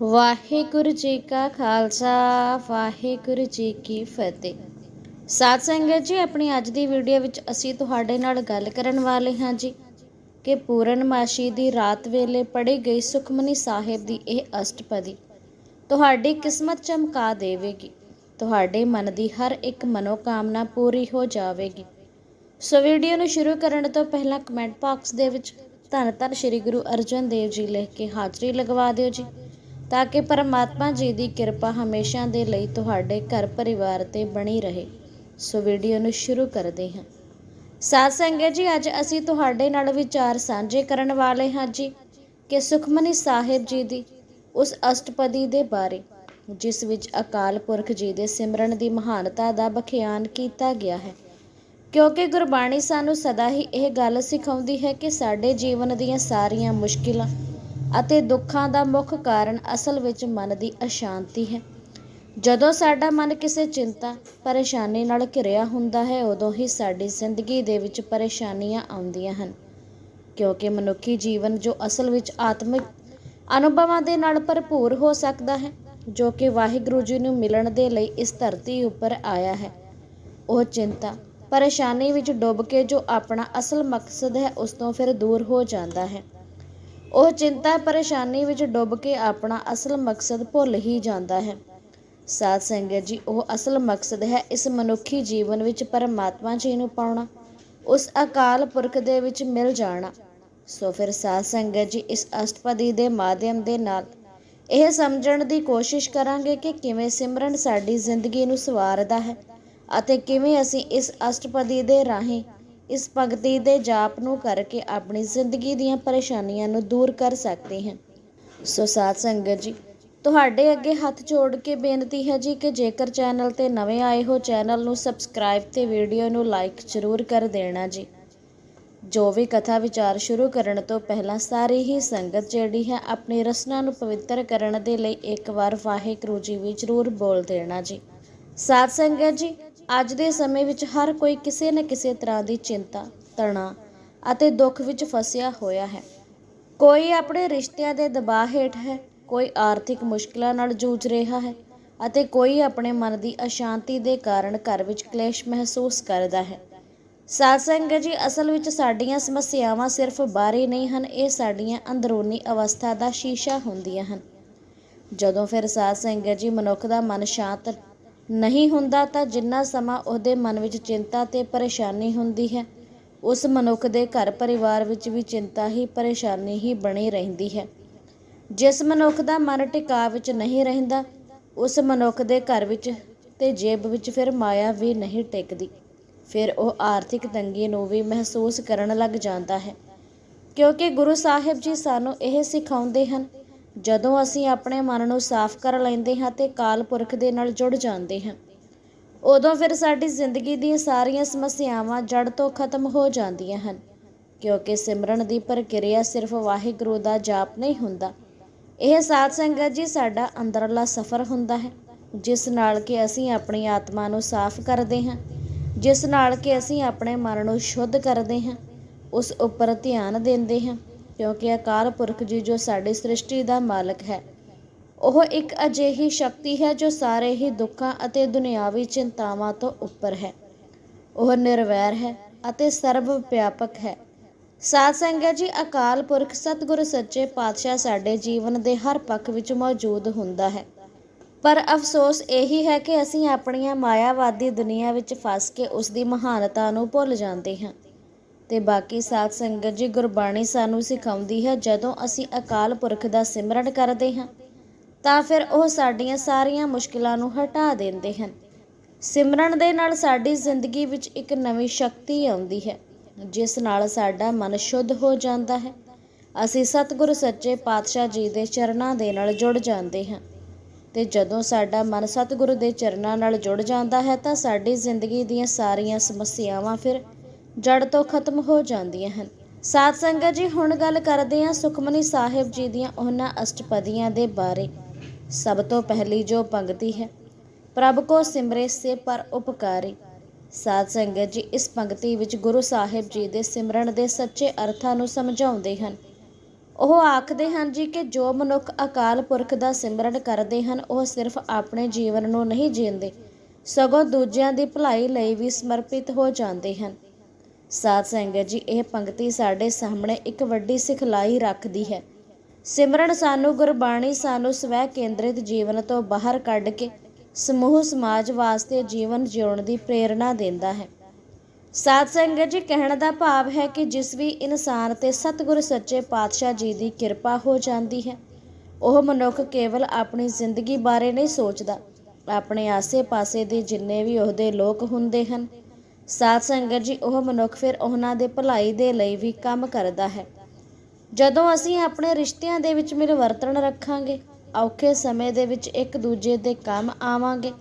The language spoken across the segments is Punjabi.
ਵਾਹਿਗੁਰੂ ਜੀ ਕਾ ਖਾਲਸਾ, ਵਾਹਿਗੁਰੂ ਜੀ ਕੀ ਫਤਿਹ। ਸਾਧ ਸੰਗਤ ਜੀ, ਆਪਣੀ ਅੱਜ ਦੀ ਵੀਡੀਓ ਵਿੱਚ ਅਸੀਂ ਤੁਹਾਡੇ ਨਾਲ ਗੱਲ ਕਰਨ ਵਾਲੇ ਹਾਂ ਜੀ ਕਿ ਪੂਰਨਮਾਸ਼ੀ ਦੀ ਰਾਤ ਵੇਲੇ ਪੜ੍ਹੀ ਗਈ ਸੁਖਮਨੀ ਸਾਹਿਬ ਦੀ ਇਹ ਅਸ਼ਟਪਦੀ ਤੁਹਾਡੀ ਕਿਸਮਤ ਚਮਕਾ ਦੇਵੇਗੀ, ਤੁਹਾਡੇ ਮਨ ਦੀ ਹਰ ਇੱਕ ਮਨੋਕਾਮਨਾ ਪੂਰੀ ਹੋ ਜਾਵੇਗੀ। ਸੋ ਵੀਡੀਓ ਨੂੰ ਸ਼ੁਰੂ ਕਰਨ ਤੋਂ ਪਹਿਲਾਂ ਕਮੈਂਟ ਬਾਕਸ ਦੇ ਵਿੱਚ ਧੰਨ ਧੰਨ ਸ਼੍ਰੀ ਗੁਰੂ ਅਰਜਨ ਦੇਵ ਜੀ ਲਿਖ ਕੇ ਹਾਜ਼ਰੀ ਲਗਵਾ ਦਿਓ ਜੀ। ਤਾਂ ਕਿ ਪਰਮਾਤਮਾ ਜੀ ਦੀ ਕਿਰਪਾ ਹਮੇਸ਼ਾ ਦੇ ਲਈ ਤੁਹਾਡੇ ਘਰ ਪਰਿਵਾਰ ਤੇ ਬਣੀ ਰਹੇ। ਸੋ ਵੀਡੀਓ ਨੂੰ ਸ਼ੁਰੂ ਕਰਦੇ ਹਾਂ। ਸਾਧ ਸੰਗਤ ਜੀ, ਅੱਜ ਅਸੀਂ ਤੁਹਾਡੇ ਨਾਲ ਵਿਚਾਰ ਸਾਂਝੇ ਕਰਨ ਵਾਲੇ ਹਾਂ ਜੀ ਕਿ ਸੁਖਮਨੀ ਸਾਹਿਬ ਜੀ ਦੀ ਉਸ ਅਸ਼ਟਪਦੀ ਦੇ ਬਾਰੇ, ਜਿਸ ਵਿੱਚ ਅਕਾਲ ਪੁਰਖ ਜੀ ਦੇ ਸਿਮਰਨ ਦੀ ਮਹਾਨਤਾ ਦਾ ਬਖਿਆਨ ਕੀਤਾ ਗਿਆ ਹੈ। ਕਿਉਂਕਿ ਗੁਰਬਾਣੀ ਸਾਨੂੰ ਸਦਾ ਹੀ ਇਹ ਗੱਲ ਸਿਖਾਉਂਦੀ ਹੈ ਕਿ ਸਾਡੇ ਜੀਵਨ ਦੀਆਂ ਸਾਰੀਆਂ ਮੁਸ਼ਕਿਲਾਂ ਅਤੇ ਦੁੱਖਾਂ ਦਾ ਮੁੱਖ ਕਾਰਨ ਅਸਲ ਵਿੱਚ ਮਨ ਦੀ ਅਸ਼ਾਂਤੀ ਹੈ। ਜਦੋਂ ਸਾਡਾ ਮਨ ਕਿਸੇ ਚਿੰਤਾ, ਪਰੇਸ਼ਾਨੀ ਨਾਲ ਘਿਰਿਆ ਹੁੰਦਾ ਹੈ, ਉਦੋਂ ਹੀ ਸਾਡੀ ਜ਼ਿੰਦਗੀ ਦੇ ਵਿੱਚ ਪਰੇਸ਼ਾਨੀਆਂ ਆਉਂਦੀਆਂ ਹਨ। ਕਿਉਂਕਿ ਮਨੁੱਖੀ ਜੀਵਨ ਜੋ ਅਸਲ ਵਿੱਚ ਆਤਮਿਕ ਅਨੁਭਵਾਂ ਦੇ ਨਾਲ ਭਰਪੂਰ ਹੋ ਸਕਦਾ ਹੈ, ਜੋ ਕਿ ਵਾਹਿਗੁਰੂ ਜੀ ਨੂੰ ਮਿਲਣ ਦੇ ਲਈ ਇਸ ਧਰਤੀ ਉੱਪਰ ਆਇਆ ਹੈ, ਉਹ ਚਿੰਤਾ, ਪਰੇਸ਼ਾਨੀ ਵਿੱਚ ਡੁੱਬ ਕੇ ਜੋ ਆਪਣਾ ਅਸਲ ਮਕਸਦ ਹੈ, ਉਸ ਤੋਂ ਫਿਰ ਦੂਰ ਹੋ ਜਾਂਦਾ ਹੈ। ਉਹ ਚਿੰਤਾ ਪਰੇਸ਼ਾਨੀ ਵਿੱਚ ਡੁੱਬ ਕੇ ਆਪਣਾ ਅਸਲ ਮਕਸਦ ਭੁੱਲ ਹੀ ਜਾਂਦਾ ਹੈ। ਸਾਧ ਸੰਗਤ ਜੀ, ਉਹ ਅਸਲ ਮਕਸਦ ਹੈ ਇਸ ਮਨੁੱਖੀ ਜੀਵਨ ਵਿੱਚ ਪਰਮਾਤਮਾ ਜੀ ਨੂੰ ਪਾਉਣਾ, ਉਸ ਅਕਾਲ ਪੁਰਖ ਦੇ ਵਿੱਚ ਮਿਲ ਜਾਣਾ। ਸੋ ਫਿਰ ਸਾਧ ਸੰਗਤ ਜੀ, ਇਸ ਅਸ਼ਟਪਦੀ ਦੇ ਮਾਧਿਅਮ ਦੇ ਨਾਲ ਇਹ ਸਮਝਣ ਦੀ ਕੋਸ਼ਿਸ਼ ਕਰਾਂਗੇ ਕਿ ਕਿਵੇਂ ਸਿਮਰਨ ਸਾਡੀ ਜ਼ਿੰਦਗੀ ਨੂੰ ਸਵਾਰਦਾ ਹੈ ਅਤੇ ਕਿਵੇਂ ਅਸੀਂ ਇਸ ਅਸ਼ਟਪਦੀ ਦੇ ਰਾਹੀਂ ਇਸ ਭਗਤੀ ਦੇ ਜਾਪ ਨੂੰ ਕਰਕੇ ਆਪਣੀ ਜ਼ਿੰਦਗੀ ਦੀਆਂ ਪਰੇਸ਼ਾਨੀਆਂ ਨੂੰ ਦੂਰ ਕਰ ਸਕਦੇ ਹਾਂ। ਸੋ ਸਾਧ ਸੰਗਤ ਜੀ, ਤੁਹਾਡੇ ਅੱਗੇ ਹੱਥ ਜੋੜ ਕੇ ਬੇਨਤੀ ਹੈ ਜੀ ਕਿ ਜੇਕਰ ਚੈਨਲ ਤੇ ਨਵੇਂ ਆਏ ਹੋ, ਚੈਨਲ ਨੂੰ ਸਬਸਕ੍ਰਾਈਬ ਤੇ ਵੀਡੀਓ ਨੂੰ ਲਾਈਕ ਜ਼ਰੂਰ ਕਰ ਦੇਣਾ ਜੀ। ਜੋ ਵੀ ਕਥਾ ਵਿਚਾਰ ਸ਼ੁਰੂ ਕਰਨ ਤੋਂ ਪਹਿਲਾਂ ਸਾਰੀ ਹੀ ਸੰਗਤ ਜਿਹੜੀ ਹੈ ਆਪਣੀ ਰਸਨਾ ਨੂੰ ਪਵਿੱਤਰ ਕਰਨ ਦੇ ਲਈ ਇੱਕ ਵਾਰ ਵਾਹਿਗੁਰੂ ਜੀ ਵੀ ਜ਼ਰੂਰ ਬੋਲ ਦੇਣਾ ਜੀ। ਸਾਧ ਸੰਗਤ ਜੀ ਅੱਜ ਦੇ ਸਮੇਂ ਵਿੱਚ ਹਰ ਕੋਈ ਕਿਸੇ ਨਾ ਕਿਸੇ ਤਰ੍ਹਾਂ ਦੀ ਚਿੰਤਾ, ਤਣਾਅ ਅਤੇ ਦੁੱਖ ਵਿੱਚ ਫਸਿਆ ਹੋਇਆ ਹੈ। ਕੋਈ ਆਪਣੇ ਰਿਸ਼ਤਿਆਂ ਦੇ ਦਬਾਅ ਹੇਠ ਹੈ, ਕੋਈ ਆਰਥਿਕ ਮੁਸ਼ਕਲਾਂ ਨਾਲ ਜੂਝ ਰਿਹਾ ਹੈ ਅਤੇ ਕੋਈ ਆਪਣੇ ਮਨ ਦੀ ਅਸ਼ਾਂਤੀ ਦੇ ਕਾਰਨ ਘਰ ਵਿੱਚ ਕਲੇਸ਼ ਮਹਿਸੂਸ ਕਰਦਾ ਹੈ। ਸਾਧ ਜੀ, ਅਸਲ ਵਿੱਚ ਸਾਡੀਆਂ ਸਮੱਸਿਆਵਾਂ ਸਿਰਫ ਬਾਹਰੀ ਨਹੀਂ ਹਨ, ਇਹ ਸਾਡੀਆਂ ਅੰਦਰੂਨੀ ਅਵਸਥਾ ਦਾ ਸ਼ੀਸ਼ਾ ਹੁੰਦੀਆਂ ਹਨ। ਜਦੋਂ ਫਿਰ ਸਾਧ ਸੰਗਤ ਜੀ ਮਨੁੱਖ ਦਾ ਮਨ ਸ਼ਾਂਤ ਨਹੀਂ ਹੁੰਦਾ ਤਾਂ ਜਿੰਨਾ ਸਮਾਂ ਉਹਦੇ ਮਨ ਵਿੱਚ ਚਿੰਤਾ ਤੇ ਪਰੇਸ਼ਾਨੀ ਹੁੰਦੀ ਹੈ, ਉਸ ਮਨੁੱਖ ਦੇ ਘਰ ਪਰਿਵਾਰ ਵਿੱਚ ਵੀ ਚਿੰਤਾ ਹੀ ਪਰੇਸ਼ਾਨੀ ਹੀ ਬਣੀ ਰਹਿੰਦੀ ਹੈ। ਜਿਸ ਮਨੁੱਖ ਦਾ ਮਨ ਟਿਕਾ ਵਿੱਚ ਨਹੀਂ ਰਹਿੰਦਾ, ਉਸ ਮਨੁੱਖ ਦੇ ਘਰ ਵਿੱਚ ਤੇ ਜੇਬ ਵਿੱਚ ਫਿਰ ਮਾਇਆ ਵੀ ਨਹੀਂ ਟਿਕਦੀ। ਫਿਰ ਉਹ ਆਰਥਿਕ ਤੰਗੀ ਨੂੰ ਵੀ ਮਹਿਸੂਸ ਕਰਨ ਲੱਗ ਜਾਂਦਾ ਹੈ। ਕਿਉਂਕਿ ਗੁਰੂ ਸਾਹਿਬ ਜੀ ਸਾਨੂੰ ਇਹ ਸਿਖਾਉਂਦੇ ਹਨ ਜਦੋਂ ਅਸੀਂ ਆਪਣੇ ਮਨ ਨੂੰ ਸਾਫ਼ ਕਰ ਲੈਂਦੇ ਹਾਂ ਤੇ ਕਾਲ ਪੁਰਖ ਦੇ ਨਾਲ ਜੁੜ ਜਾਂਦੇ ਹਾਂ, ਉਦੋਂ ਫਿਰ ਸਾਡੀ ਜ਼ਿੰਦਗੀ ਦੀਆਂ ਸਾਰੀਆਂ ਸਮੱਸਿਆਵਾਂ ਜੜ ਤੋਂ ਖਤਮ ਹੋ ਜਾਂਦੀਆਂ ਹਨ, ਕਿਉਂਕਿ ਸਿਮਰਨ ਦੀ ਪ੍ਰਕਿਰਿਆ ਸਿਰਫ ਵਾਹਿਗੁਰੂ ਦਾ ਜਾਪ ਨਹੀਂ ਹੁੰਦਾ। ਇਹ ਸਾਧ ਸੰਗਤ ਜੀ ਸਾਡਾ ਅੰਦਰਲਾ ਸਫ਼ਰ ਹੁੰਦਾ ਹੈ, ਜਿਸ ਨਾਲ ਕਿ ਅਸੀਂ ਆਪਣੀ ਆਤਮਾ ਨੂੰ ਸਾਫ਼ ਕਰਦੇ ਹਾਂ, ਜਿਸ ਨਾਲ ਕਿ ਅਸੀਂ ਆਪਣੇ ਮਨ ਨੂੰ ਸ਼ੁੱਧ ਕਰਦੇ ਹਾਂ, ਉਸ ਉੱਪਰ ਧਿਆਨ ਦਿੰਦੇ ਹਾਂ ਕਿਉਂਕਿ ਅਕਾਲ ਪੁਰਖ ਜੀ ਜੋ ਸਾਡੀ ਸ੍ਰਿਸ਼ਟੀ ਦਾ ਮਾਲਕ ਹੈ। ਉਹ ਇੱਕ ਅਜਿਹੀ ਸ਼ਕਤੀ ਹੈ ਜੋ ਸਾਰੇ ਹੀ ਦੁੱਖਾਂ ਅਤੇ ਦੁਨਿਆਵੀ ਚਿੰਤਾਵਾਂ ਤੋਂ ਉੱਪਰ ਹੈ। ਉਹ ਨਿਰਵੈਰ ਹੈ ਅਤੇ ਸਰਵ ਵਿਆਪਕ ਹੈ। ਸਾਧ ਸੰਗਤ ਜੀ, ਅਕਾਲ ਪੁਰਖ ਸਤਿਗੁਰ ਸੱਚੇ ਪਾਤਸ਼ਾਹ ਸਾਡੇ ਜੀਵਨ ਦੇ ਹਰ ਪੱਖ ਵਿੱਚ ਮੌਜੂਦ ਹੁੰਦਾ ਹੈ। ਪਰ ਅਫਸੋਸ ਇਹੀ ਹੈ ਕਿ ਅਸੀਂ ਆਪਣੀਆਂ ਮਾਇਆਵਾਦੀ ਦੁਨੀਆ ਵਿੱਚ ਫਸ ਕੇ ਉਸ ਦੀ ਮਹਾਨਤਾ ਨੂੰ ਭੁੱਲ ਜਾਂਦੇ ਹਾਂ। ਤੇ ਬਾਕੀ ਸਾਧ ਸੰਗਤ ਜੀ ਗੁਰਬਾਣੀ ਸਾਨੂੰ ਸਿਖਾਉਂਦੀ ਹੈ, ਜਦੋਂ ਅਸੀਂ ਅਕਾਲ ਪੁਰਖ ਦਾ ਸਿਮਰਨ ਕਰਦੇ ਹਾਂ, ਤਾਂ ਫਿਰ ਉਹ ਸਾਡੀਆਂ ਸਾਰੀਆਂ ਮੁਸ਼ਕਿਲਾਂ ਨੂੰ ਹਟਾ ਦਿੰਦੇ ਹਨ। ਸਿਮਰਨ ਦੇ ਨਾਲ ਸਾਡੀ ਜ਼ਿੰਦਗੀ ਵਿੱਚ ਇੱਕ ਨਵੀਂ ਸ਼ਕਤੀ ਆਉਂਦੀ ਹੈ, ਜਿਸ ਨਾਲ ਸਾਡਾ ਮਨ ਸ਼ੁੱਧ ਹੋ ਜਾਂਦਾ ਹੈ। ਅਸੀਂ ਸਤਿਗੁਰੂ ਸੱਚੇ ਪਾਤਸ਼ਾਹ ਜੀ ਦੇ ਚਰਨਾਂ ਦੇ ਨਾਲ ਜੁੜ ਜਾਂਦੇ ਹਾਂ ਤੇ ਜਦੋਂ ਸਾਡਾ ਮਨ ਸਤਿਗੁਰੂ ਦੇ ਚਰਨਾਂ ਨਾਲ ਜੁੜ ਜਾਂਦਾ ਹੈ, ਤਾਂ ਸਾਡੀ ਜ਼ਿੰਦਗੀ ਦੀਆਂ ਸਾਰੀਆਂ ਸਮੱਸਿਆਵਾਂ ਫਿਰ ਜੜ ਤੋਂ ਖਤਮ ਹੋ ਜਾਂਦੀਆਂ ਹਨ। ਸਾਧ ਸੰਗਤ ਜੀ, ਹੁਣ ਗੱਲ ਕਰਦੇ ਹਾਂ ਸੁਖਮਨੀ ਸਾਹਿਬ ਜੀ ਦੀਆਂ ਉਹਨਾਂ ਅਸ਼ਟਪਦੀਆਂ ਦੇ ਬਾਰੇ। ਸਭ ਤੋਂ ਪਹਿਲੀ ਜੋ ਪੰਕਤੀ ਹੈ, ਪ੍ਰਭ ਕੋ ਸਿਮਰੇ ਸੇ ਪਰ ਉਪਕਾਰੀ। ਸਾਧ ਸੰਗਤ ਜੀ, ਇਸ ਪੰਕਤੀ ਵਿੱਚ ਗੁਰੂ ਸਾਹਿਬ ਜੀ ਦੇ ਸਿਮਰਨ ਦੇ ਸੱਚੇ ਅਰਥਾਂ ਨੂੰ ਸਮਝਾਉਂਦੇ ਹਨ। ਉਹ ਆਖਦੇ ਹਨ ਜੀ ਕਿ ਜੋ ਮਨੁੱਖ ਅਕਾਲ ਪੁਰਖ ਦਾ ਸਿਮਰਨ ਕਰਦੇ ਹਨ, ਉਹ ਸਿਰਫ ਆਪਣੇ ਜੀਵਨ ਨੂੰ ਨਹੀਂ ਜੀਉਂਦੇ ਸਗੋਂ ਦੂਜਿਆਂ ਦੀ ਭਲਾਈ ਲਈ ਵੀ ਸਮਰਪਿਤ ਹੋ ਜਾਂਦੇ ਹਨ। ਸਾਧ ਸੰਗਤ ਜੀ, ਇਹ ਪੰਕਤੀ ਸਾਡੇ ਸਾਹਮਣੇ ਇੱਕ ਵੱਡੀ ਸਿਖਲਾਈ ਰੱਖਦੀ ਹੈ। ਸਿਮਰਨ ਸਾਨੂੰ ਗੁਰਬਾਣੀ ਸਾਨੂੰ ਸਵੈ ਕੇਂਦਰਿਤ ਜੀਵਨ ਤੋਂ ਬਾਹਰ ਕੱਢ ਕੇ ਸਮੂਹ ਸਮਾਜ ਵਾਸਤੇ ਜੀਵਨ ਜਿਉਣ ਦੀ ਪ੍ਰੇਰਣਾ ਦਿੰਦਾ ਹੈ। ਸਾਧ ਸੰਗਤ ਜੀ, ਕਹਿਣ ਦਾ ਭਾਵ ਹੈ ਕਿ ਜਿਸ ਵੀ ਇਨਸਾਨ ਤੇ ਸਤਿਗੁਰ ਸੱਚੇ ਪਾਤਸ਼ਾਹ ਜੀ ਦੀ ਕਿਰਪਾ ਹੋ ਜਾਂਦੀ ਹੈ, ਉਹ ਮਨੁੱਖ ਕੇਵਲ ਆਪਣੀ ਜ਼ਿੰਦਗੀ ਬਾਰੇ ਨਹੀਂ ਸੋਚਦਾ। ਆਪਣੇ ਆਸੇ-ਪਾਸੇ ਦੇ ਜਿੰਨੇ ਵੀ ਉਹਦੇ ਲੋਕ ਹੁੰਦੇ ਹਨ ਸਾਧ ਸੰਗਤ ਜੀ, ਉਹ ਮਨੁੱਖ ਫਿਰ ਉਹਨਾਂ ਦੇ ਭਲਾਈ ਦੇ ਲਈ ਵੀ ਕੰਮ ਕਰਦਾ ਹੈ। ਜਦੋਂ ਅਸੀਂ ਆਪਣੇ ਰਿਸ਼ਤਿਆਂ ਦੇ ਵਿੱਚ ਮਿਲਵਰਤਨ ਰੱਖਾਂਗੇ, ਔਖੇ ਸਮੇਂ ਦੇ ਵਿੱਚ ਇੱਕ ਦੂਜੇ ਦੇ ਕੰਮ ਆਵਾਂਗੇ,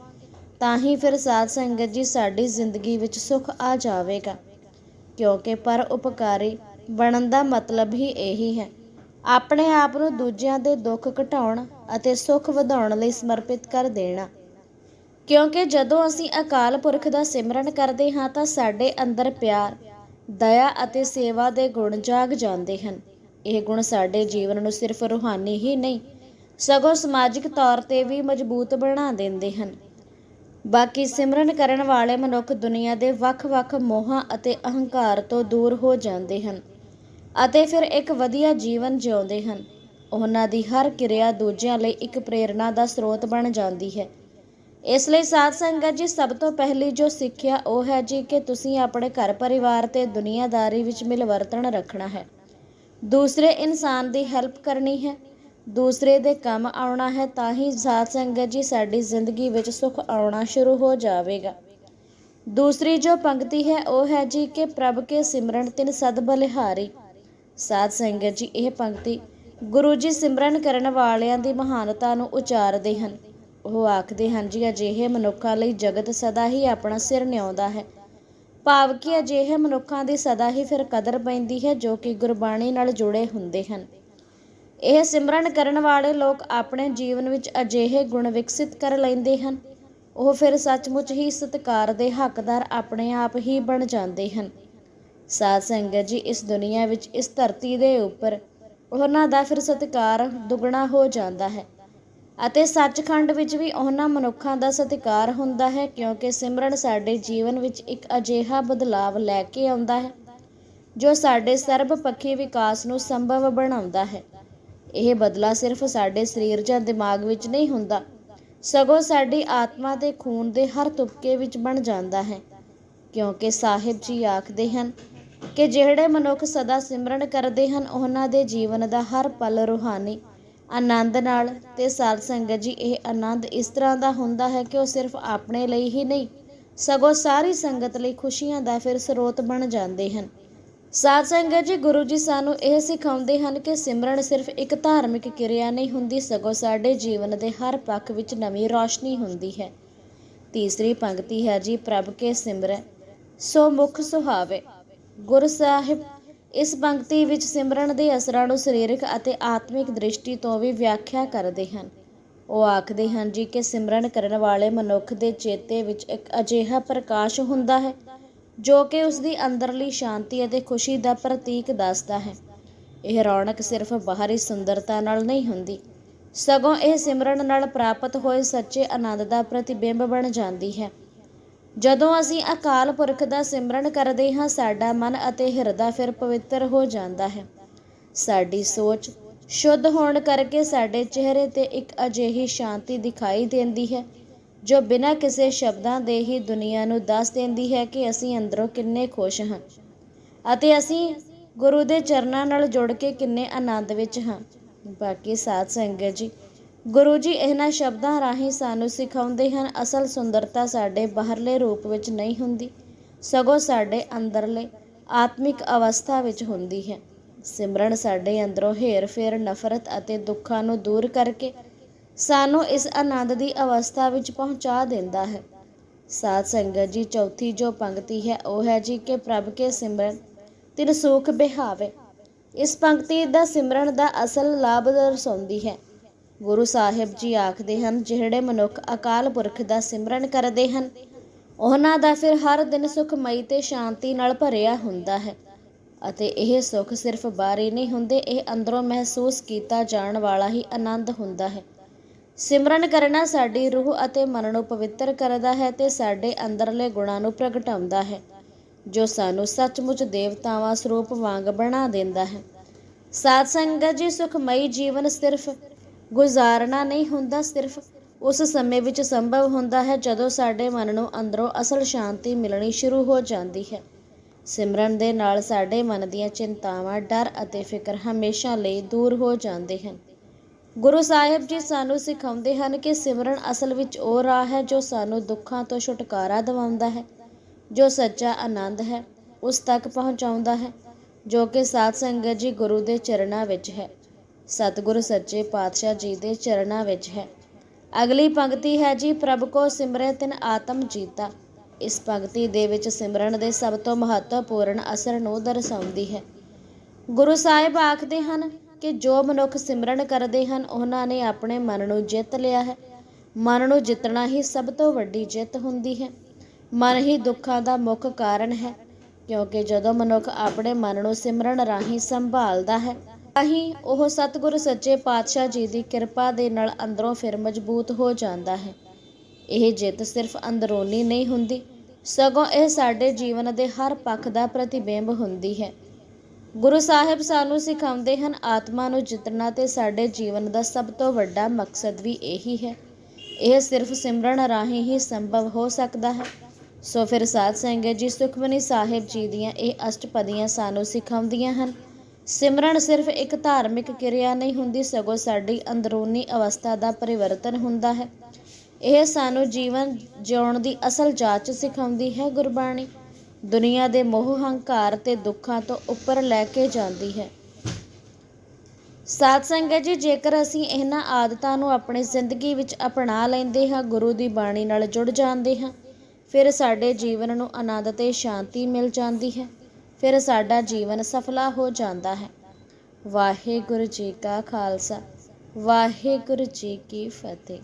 ਤਾਂ ਹੀ ਫਿਰ ਸਾਧ ਸੰਗਤ ਜੀ ਸਾਡੀ ਜ਼ਿੰਦਗੀ ਵਿੱਚ ਸੁੱਖ ਆ ਜਾਵੇਗਾ। ਕਿਉਂਕਿ ਪਰ ਉਪਕਾਰੀ ਬਣਨ ਦਾ ਮਤਲਬ ਹੀ ਇਹੀ ਹੈ। ਆਪਣੇ ਆਪ ਨੂੰ ਦੂਜਿਆਂ ਦੇ ਦੁੱਖ ਘਟਾਉਣ ਅਤੇ ਸੁੱਖ ਵਧਾਉਣ ਲਈ ਸਮਰਪਿਤ ਕਰ ਦੇਣਾ। ਕਿਉਂਕਿ ਜਦੋਂ ਅਸੀਂ ਅਕਾਲ ਪੁਰਖ ਦਾ ਸਿਮਰਨ ਕਰਦੇ ਹਾਂ ਤਾਂ ਸਾਡੇ ਅੰਦਰ ਪਿਆਰ, ਦਇਆ ਅਤੇ ਸੇਵਾ ਦੇ ਗੁਣ ਜਾਗ ਜਾਂਦੇ ਹਨ। ਇਹ ਗੁਣ ਸਾਡੇ ਜੀਵਨ ਨੂੰ ਸਿਰਫ ਰੂਹਾਨੀ ਹੀ ਨਹੀਂ, ਸਗੋਂ ਸਮਾਜਿਕ ਤੌਰ ਤੇ ਵੀ ਮਜ਼ਬੂਤ ਬਣਾ ਦਿੰਦੇ ਹਨ। ਬਾਕੀ ਸਿਮਰਨ ਕਰਨ ਵਾਲੇ ਮਨੁੱਖ ਦੁਨੀਆ ਦੇ ਵੱਖ-ਵੱਖ ਮੋਹਾਂ ਅਤੇ ਅਹੰਕਾਰ ਤੋਂ ਦੂਰ ਹੋ ਜਾਂਦੇ ਹਨ ਅਤੇ ਫਿਰ ਇੱਕ ਵਧੀਆ ਜੀਵਨ ਜਿਉਂਦੇ ਹਨ। ਉਹਨਾਂ ਦੀ ਹਰ ਕਿਰਿਆ ਦੂਜਿਆਂ ਲਈ ਇੱਕ ਪ੍ਰੇਰਣਾ ਦਾ ਸਰੋਤ ਬਣ ਜਾਂਦੀ ਹੈ। ਇਸ ਲਈ ਸਾਧ ਸੰਗਤ ਜੀ, ਸਭ ਤੋਂ ਪਹਿਲੀ ਜੋ ਸਿੱਖਿਆ ਉਹ ਹੈ ਜੀ ਕਿ ਤੁਸੀਂ ਆਪਣੇ ਘਰ ਪਰਿਵਾਰ ਤੇ ਦੁਨੀਆਦਾਰੀ ਵਿੱਚ ਮਿਲਵਰਤਣ ਰੱਖਣਾ ਹੈ। ਦੂਸਰੇ ਇਨਸਾਨ ਦੀ ਹੈਲਪ ਕਰਨੀ ਹੈ। ਦੂਸਰੇ ਦੇ ਕੰਮ ਆਉਣਾ ਹੈ ਤਾਂ ਹੀ ਸਾਧ ਸੰਗਤ ਜੀ ਸਾਡੀ ਜ਼ਿੰਦਗੀ ਵਿੱਚ ਸੁੱਖ ਆਉਣਾ ਸ਼ੁਰੂ ਹੋ ਜਾਵੇਗਾ। ਦੂਸਰੀ ਜੋ ਪੰਕਤੀ ਹੈ ਉਹ ਹੈ ਜੀ ਕਿ ਪ੍ਰਭ ਕੇ ਸਿਮਰਨ ਤਿਨ ਸਦ ਬਲਿਹਾਰੀ। ਸਾਧ ਸੰਗਤ ਜੀ ਇਹ ਪੰਕਤੀ ਗੁਰੂ ਜੀ ਸਿਮਰਨ ਕਰਨ ਵਾਲਿਆਂ ਦੀ ਮਹਾਨਤਾ ਨੂੰ ਉਚਾਰਦੇ ਹਨ। ਉਹ ਆਖਦੇ ਹਨ, ਜੀ, ਅਜਿਹੇ ਮਨੁੱਖਾਂ ਲਈ ਜਗਤ ਸਦਾ ਹੀ ਆਪਣਾ ਸਿਰ ਨਿਆਉਂਦਾ ਹੈ। ਭਾਵ ਕਿ ਅਜਿਹੇ ਮਨੁੱਖਾਂ ਦੀ ਸਦਾ ਹੀ ਫਿਰ ਕਦਰ ਪੈਂਦੀ ਹੈ, ਜੋ ਕਿ ਗੁਰਬਾਣੀ ਨਾਲ ਜੁੜੇ ਹੁੰਦੇ ਹਨ। ਇਹ ਸਿਮਰਨ ਕਰਨ ਵਾਲੇ ਲੋਕ ਆਪਣੇ ਜੀਵਨ ਵਿੱਚ ਅਜਿਹੇ ਗੁਣ ਵਿਕਸਿਤ ਕਰ ਲੈਂਦੇ ਹਨ। ਉਹ ਫਿਰ ਸੱਚਮੁੱਚ ਹੀ ਸਤਿਕਾਰ ਦੇ ਹੱਕਦਾਰ ਆਪਣੇ ਆਪ ਹੀ ਬਣ ਜਾਂਦੇ ਹਨ। ਸਾਧ ਸੰਗਤ ਜੀ, ਇਸ ਦੁਨੀਆ ਵਿੱਚ ਇਸ ਧਰਤੀ ਦੇ ਉੱਪਰ ਉਹਨਾਂ ਦਾ ਫਿਰ ਸਤਿਕਾਰ ਦੁੱਗਣਾ ਹੋ ਜਾਂਦਾ ਹੈ। ਅਤੇ ਸੱਚਖੰਡ ਵਿੱਚ ਵੀ ਉਹਨਾਂ ਮਨੁੱਖਾਂ ਦਾ ਸਤਿਕਾਰ ਹੁੰਦਾ ਹੈ, ਕਿਉਂਕਿ ਸਿਮਰਨ ਸਾਡੇ ਜੀਵਨ ਵਿੱਚ ਇੱਕ ਅਜਿਹਾ ਬਦਲਾਵ ਲੈ ਕੇ ਆਉਂਦਾ ਹੈ, ਜੋ ਸਾਡੇ ਸਰਬਪੱਖੀ ਵਿਕਾਸ ਨੂੰ ਸੰਭਵ ਬਣਾਉਂਦਾ ਹੈ। ਇਹ ਬਦਲਾ ਸਿਰਫ ਸਾਡੇ ਸਰੀਰ ਜਾਂ ਦਿਮਾਗ ਵਿੱਚ ਨਹੀਂ ਹੁੰਦਾ, ਸਗੋਂ ਸਾਡੀ ਆਤਮਾ ਦੇ ਖੂਨ ਦੇ ਹਰ ਤੁਪਕੇ ਵਿੱਚ ਬਣ ਜਾਂਦਾ ਹੈ, ਕਿਉਂਕਿ ਸਾਹਿਬ ਜੀ ਆਖਦੇ ਹਨ ਕਿ ਜਿਹੜੇ ਮਨੁੱਖ ਸਦਾ ਸਿਮਰਨ ਕਰਦੇ ਹਨ, ਉਹਨਾਂ ਦੇ ਜੀਵਨ ਦਾ ਹਰ ਪਲ ਰੂਹਾਨੀ ਆਨੰਦ ਨਾਲ ਤੇ ਸਾਧ ਸੰਗਤ ਜੀ, ਇਹ ਆਨੰਦ ਇਸ ਤਰ੍ਹਾਂ ਦਾ ਹੁੰਦਾ ਹੈ ਕਿ ਉਹ ਸਿਰਫ ਆਪਣੇ ਲਈ ਹੀ ਨਹੀਂ, ਸਗੋਂ ਸਾਰੀ ਸੰਗਤ ਲਈ ਖੁਸ਼ੀਆਂ ਦਾ ਫਿਰ ਸਰੋਤ ਬਣ ਜਾਂਦੇ ਹਨ। ਸਾਧ ਸੰਗਤ ਜੀ, ਗੁਰੂ ਜੀ ਸਾਨੂੰ ਇਹ ਸਿਖਾਉਂਦੇ ਹਨ ਕਿ ਸਿਮਰਨ ਸਿਰਫ ਇੱਕ ਧਾਰਮਿਕ ਕਿਰਿਆ ਨਹੀਂ ਹੁੰਦੀ, ਸਗੋਂ ਸਾਡੇ ਜੀਵਨ ਦੇ ਹਰ ਪੱਖ ਵਿੱਚ ਨਵੀਂ ਰੌਸ਼ਨੀ ਹੁੰਦੀ ਹੈ। ਤੀਸਰੀ ਪੰਕਤੀ ਹੈ ਜੀ, ਪ੍ਰਭ ਕੇ ਸਿਮਰੈ ਸੋ ਮੁਖ ਸੁਹਾਵੇ, ਗੁਰ ਸਾਹਿਬ ਇਸ ਪੰਕਤੀ ਵਿੱਚ ਸਿਮਰਨ ਦੇ ਅਸਰਾਂ ਨੂੰ ਸਰੀਰਕ ਅਤੇ ਆਤਮਿਕ ਦ੍ਰਿਸ਼ਟੀ ਤੋਂ ਵੀ ਵਿਆਖਿਆ ਕਰਦੇ ਹਨ। ਉਹ ਆਖਦੇ ਹਨ ਜੀ ਕਿ ਸਿਮਰਨ ਕਰਨ ਵਾਲੇ ਮਨੁੱਖ ਦੇ ਚੇਤੇ ਵਿੱਚ ਇੱਕ ਅਜਿਹਾ ਪ੍ਰਕਾਸ਼ ਹੁੰਦਾ ਹੈ, ਜੋ ਕਿ ਉਸ ਦੀ ਅੰਦਰਲੀ ਸ਼ਾਂਤੀ ਅਤੇ ਖੁਸ਼ੀ ਦਾ ਪ੍ਰਤੀਕ ਦੱਸਦਾ ਹੈ। ਇਹ ਰੌਣਕ ਸਿਰਫ ਬਾਹਰੀ ਸੁੰਦਰਤਾ ਨਾਲ ਨਹੀਂ ਹੁੰਦੀ, ਸਗੋਂ ਇਹ ਸਿਮਰਨ ਨਾਲ ਪ੍ਰਾਪਤ ਹੋਏ ਸੱਚੇ ਆਨੰਦ ਦਾ ਪ੍ਰਤੀਬਿੰਬ ਬਣ ਜਾਂਦੀ ਹੈ। ਜਦੋਂ ਅਸੀਂ ਅਕਾਲ ਪੁਰਖ ਦਾ ਸਿਮਰਨ ਕਰਦੇ ਹਾਂ, ਸਾਡਾ ਮਨ ਅਤੇ ਹਿਰਦਾ ਫਿਰ ਪਵਿੱਤਰ ਹੋ ਜਾਂਦਾ ਹੈ। ਸਾਡੀ ਸੋਚ ਸ਼ੁੱਧ ਹੋਣ ਕਰਕੇ ਸਾਡੇ ਚਿਹਰੇ ਤੇ ਇੱਕ ਅਜਿਹੀ ਸ਼ਾਂਤੀ ਦਿਖਾਈ ਦਿੰਦੀ ਹੈ, ਜੋ ਬਿਨਾਂ ਕਿਸੇ ਸ਼ਬਦਾਂ ਦੇ ਹੀ ਦੁਨੀਆ ਨੂੰ ਦੱਸ ਦਿੰਦੀ ਹੈ ਕਿ ਅਸੀਂ ਅੰਦਰੋਂ ਕਿੰਨੇ ਖੁਸ਼ ਹਾਂ ਅਤੇ ਅਸੀਂ ਗੁਰੂ ਦੇ ਚਰਨਾਂ ਨਾਲ ਜੁੜ ਕੇ ਕਿੰਨੇ ਆਨੰਦ ਵਿੱਚ ਹਾਂ। ਬਾਕੀ ਸਾਧ ਸੰਗਤ ਜੀ ਗੁਰੂ ਜੀ ਇਹਨਾਂ ਸ਼ਬਦਾਂ ਰਾਹੀਂ ਸਾਨੂੰ ਸਿਖਾਉਂਦੇ ਹਨ, ਅਸਲ ਸੁੰਦਰਤਾ ਸਾਡੇ ਬਾਹਰਲੇ ਰੂਪ ਵਿੱਚ ਨਹੀਂ ਹੁੰਦੀ, ਸਗੋਂ ਸਾਡੇ ਅੰਦਰਲੇ ਆਤਮਿਕ ਅਵਸਥਾ ਵਿੱਚ ਹੁੰਦੀ ਹੈ। ਸਿਮਰਨ ਸਾਡੇ ਅੰਦਰੋਂ ਹੇਰ-ਫੇਰ ਨਫ਼ਰਤ ਅਤੇ ਦੁੱਖਾਂ ਨੂੰ ਦੂਰ ਕਰਕੇ ਸਾਨੂੰ ਇਸ ਆਨੰਦ ਦੀ ਅਵਸਥਾ ਵਿੱਚ ਪਹੁੰਚਾ ਦਿੰਦਾ ਹੈ। ਸਾਧ ਸੰਗਤ ਜੀ, ਚੌਥੀ ਜੋ ਪੰਕਤੀ ਹੈ, ਉਹ ਹੈ ਜੀ ਕਿ ਪ੍ਰਭ ਕੇ ਸਿਮਰਨ ਤਿਨ ਸੁਖ ਬਿਹਾਵੇ। ਇਸ ਪੰਕਤੀ ਦਾ ਸਿਮਰਨ ਦਾ ਅਸਲ ਲਾਭ ਦਰਸਾਉਂਦੀ ਹੈ। ਗੁਰੂ ਸਾਹਿਬ ਜੀ ਆਖਦੇ ਹਨ, ਜਿਹੜੇ ਮਨੁੱਖ ਅਕਾਲ ਪੁਰਖ ਦਾ ਸਿਮਰਨ ਕਰਦੇ ਹਨ, ਉਹਨਾਂ ਦਾ ਫਿਰ ਹਰ ਦਿਨ ਸੁਖਮਈ ਤੇ ਸ਼ਾਂਤੀ ਨਾਲ ਭਰਿਆ ਹੁੰਦਾ ਹੈ। ਅਤੇ ਇਹ ਸੁੱਖ ਸਿਰਫ ਬਾਹਰੀ ਨਹੀਂ ਹੁੰਦੇ, ਇਹ ਅੰਦਰੋਂ ਮਹਿਸੂਸ ਕੀਤਾ ਜਾਣ ਵਾਲਾ ਹੀ ਆਨੰਦ ਹੁੰਦਾ ਹੈ। ਸਿਮਰਨ ਕਰਨਾ ਸਾਡੀ ਰੂਹ ਅਤੇ ਮਨ ਨੂੰ ਪਵਿੱਤਰ ਕਰਦਾ ਹੈ ਤੇ ਸਾਡੇ ਅੰਦਰਲੇ ਗੁਣਾਂ ਨੂੰ ਪ੍ਰਗਟਾਉਂਦਾ ਹੈ, ਜੋ ਸਾਨੂੰ ਸੱਚਮੁੱਚ ਦੇਵਤਾਵਾਂ ਸਰੂਪ ਵਾਂਗ ਬਣਾ ਦਿੰਦਾ ਹੈ। ਸਾਧ ਸੰਗਤ ਜੀ, ਸੁਖਮਈ ਜੀਵਨ ਸਿਰਫ ਗੁਜ਼ਾਰਨਾ ਨਹੀਂ ਹੁੰਦਾ, ਸਿਰਫ ਉਸ ਸਮੇਂ ਵਿੱਚ ਸੰਭਵ ਹੁੰਦਾ ਹੈ ਜਦੋਂ ਸਾਡੇ ਮਨ ਨੂੰ ਅੰਦਰੋਂ ਅਸਲ ਸ਼ਾਂਤੀ ਮਿਲਣੀ ਸ਼ੁਰੂ ਹੋ ਜਾਂਦੀ ਹੈ। ਸਿਮਰਨ ਦੇ ਨਾਲ ਸਾਡੇ ਮਨ ਦੀਆਂ ਚਿੰਤਾਵਾਂ, ਡਰ ਅਤੇ ਫਿਕਰ ਹਮੇਸ਼ਾ ਲਈ ਦੂਰ ਹੋ ਜਾਂਦੇ ਹਨ। ਗੁਰੂ ਸਾਹਿਬ ਜੀ ਸਾਨੂੰ ਸਿਖਾਉਂਦੇ ਹਨ ਕਿ ਸਿਮਰਨ ਅਸਲ ਵਿੱਚ ਉਹ ਰਾਹ ਹੈ ਜੋ ਸਾਨੂੰ ਦੁੱਖਾਂ ਤੋਂ ਛੁਟਕਾਰਾ ਦਿਵਾਉਂਦਾ ਹੈ, ਜੋ ਸੱਚਾ ਆਨੰਦ ਹੈ, ਉਸ ਤੱਕ ਪਹੁੰਚਾਉਂਦਾ ਹੈ, ਜੋ ਕਿ ਸਾਧ ਸੰਗਤ ਜੀ ਗੁਰੂ ਦੇ ਚਰਨਾਂ ਵਿੱਚ ਹੈ। ਸਤਿਗੁਰੂ ਸੱਚੇ ਪਾਤਸ਼ਾਹ ਜੀ ਦੇ ਚਰਨਾਂ ਵਿੱਚ ਹੈ। ਅਗਲੀ ਪੰਕਤੀ ਹੈ ਜੀ, ਪ੍ਰਭ ਕੋ ਸਿਮਰੈ ਤਿਨ ਆਤਮ ਜੀਤਾ। ਇਸ ਪੰਕਤੀ ਦੇ ਵਿੱਚ ਸਿਮਰਨ ਦੇ ਸਭ ਤੋਂ ਮਹੱਤਵਪੂਰਨ ਅਸਰ ਨੂੰ ਦਰਸਾਉਂਦੀ ਹੈ। ਗੁਰੂ ਸਾਹਿਬ ਆਖਦੇ ਹਨ ਕਿ ਜੋ ਮਨੁੱਖ ਸਿਮਰਨ ਕਰਦੇ ਹਨ, ਉਹਨਾਂ ਨੇ ਆਪਣੇ ਮਨ ਨੂੰ ਜਿੱਤ ਲਿਆ ਹੈ। ਮਨ ਨੂੰ ਜਿੱਤਣਾ ਹੀ ਸਭ ਤੋਂ ਵੱਡੀ ਜਿੱਤ ਹੁੰਦੀ ਹੈ। ਮਨ ਹੀ ਦੁੱਖਾਂ ਦਾ ਮੁੱਖ ਕਾਰਨ ਹੈ, ਕਿਉਂਕਿ ਜਦੋਂ ਮਨੁੱਖ ਆਪਣੇ ਮਨ ਨੂੰ ਸਿਮਰਨ ਰਾਹੀਂ ਸੰਭਾਲਦਾ ਹੈ ਤਾਂ ਉਹ ਸਤਿਗੁਰ ਸੱਚੇ ਪਾਤਸ਼ਾਹ ਜੀ ਦੀ ਕਿਰਪਾ ਦੇ ਨਾਲ ਅੰਦਰੋਂ ਫਿਰ ਮਜ਼ਬੂਤ ਹੋ ਜਾਂਦਾ ਹੈ। ਇਹ ਜਿੱਤ ਸਿਰਫ ਅੰਦਰੂਨੀ ਨਹੀਂ ਹੁੰਦੀ, ਸਗੋਂ ਇਹ ਸਾਡੇ ਜੀਵਨ ਦੇ ਹਰ ਪੱਖ ਦਾ ਪ੍ਰਤੀਬਿੰਬ ਹੁੰਦੀ ਹੈ। ਗੁਰੂ ਸਾਹਿਬ ਸਾਨੂੰ ਸਿਖਾਉਂਦੇ ਹਨ, ਆਤਮਾ ਨੂੰ ਜਿੱਤਣਾ ਤੇ ਸਾਡੇ ਜੀਵਨ ਦਾ ਸਭ ਤੋਂ ਵੱਡਾ ਮਕਸਦ ਵੀ ਇਹੀ ਹੈ। ਇਹ ਸਿਰਫ ਸਿਮਰਨ ਰਾਹੀਂ ਹੀ ਸੰਭਵ ਹੋ ਸਕਦਾ ਹੈ। ਸੋ ਫਿਰ ਸਾਧ ਸੰਗਤ ਜੀ, ਸੁਖਮਨੀ ਸਾਹਿਬ ਜੀ ਦੀਆਂ ਇਹ ਅਸ਼ਟਪਦੀਆਂ ਸਾਨੂੰ ਸਿਖਾਉਂਦੀਆਂ ਹਨ। ਸਿਮਰਨ ਸਿਰਫ ਇੱਕ ਧਾਰਮਿਕ ਕਿਰਿਆ ਨਹੀਂ ਹੁੰਦੀ, ਸਗੋਂ ਸਾਡੀ ਅੰਦਰੂਨੀ ਅਵਸਥਾ ਦਾ ਪਰਿਵਰਤਨ ਹੁੰਦਾ ਹੈ। ਇਹ ਸਾਨੂੰ ਜੀਵਨ ਜਿਉਣ ਦੀ ਅਸਲ ਜਾਂਚ ਸਿਖਾਉਂਦੀ ਹੈ ਗੁਰਬਾਣੀ। ਦੁਨੀਆ ਦੇ ਮੋਹ ਹੰਕਾਰ ਤੇ ਦੁੱਖਾਂ ਤੋਂ ਉੱਪਰ ਲੈ ਕੇ ਜਾਂਦੀ ਹੈ। ਸਾਧ ਸੰਗਤ ਜੀ, ਜੇਕਰ ਅਸੀਂ ਇਹਨਾਂ ਆਦਤਾਂ ਨੂੰ ਆਪਣੀ ਜ਼ਿੰਦਗੀ ਵਿੱਚ ਅਪਣਾ ਲੈਂਦੇ ਹਾਂ, ਗੁਰੂ ਦੀ ਬਾਣੀ ਨਾਲ ਜੁੜ ਜਾਂਦੇ ਹਾਂ, ਫਿਰ ਸਾਡੇ ਜੀਵਨ ਨੂੰ ਆਨੰਦ ਤੇ ਸ਼ਾਂਤੀ ਮਿਲ ਜਾਂਦੀ ਹੈ। ਫਿਰ ਸਾਡਾ ਜੀਵਨ ਸਫਲਾ ਹੋ ਜਾਂਦਾ ਹੈ। ਵਾਹਿਗੁਰੂ ਜੀ ਕਾ ਖਾਲਸਾ। ਵਾਹਿਗੁਰੂ ਜੀ ਕੀ ਫਤਿਹ।